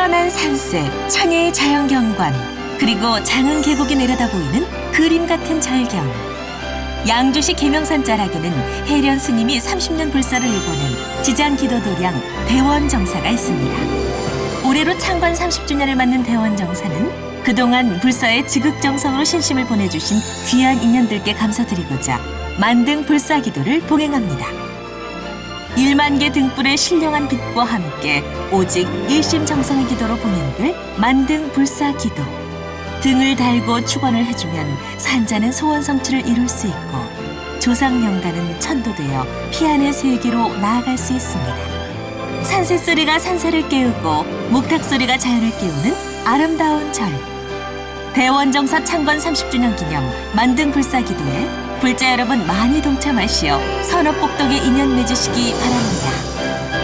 빼어난 산세, 천혜의 자연경관, 그리고 장흥 계곡이 내려다 보이는 그림 같은 절경. 양주시 계명산 자락에는 해련 스님이 30년 불사를 일궈낸 지장 기도 도량 대원 정사가 있습니다. 올해로 창관 30주년을 맞는 대원 정사는 그동안 불사의 지극정성으로 신심을 보내주신 귀한 인연들께 감사드리고자 만등 불사 기도를 봉행합니다. 1만 개 등불의 신령한 빛과 함께 오직 일심정성의 기도로 봉행될 만등 불사 기도. 등을 달고 축원을 해주면 산자는 소원 성취를 이룰 수 있고 조상 영가는 천도되어 피안의 세계로 나아갈 수 있습니다. 산새 소리가 산사를 깨우고 목탁 소리가 자연을 깨우는 아름다운 절. 대원정사 창건 30주년 기념 만등 불사 기도에 불자 여러분 많이 동참하시어 선업복덕의 인연 맺으시기 바랍니다.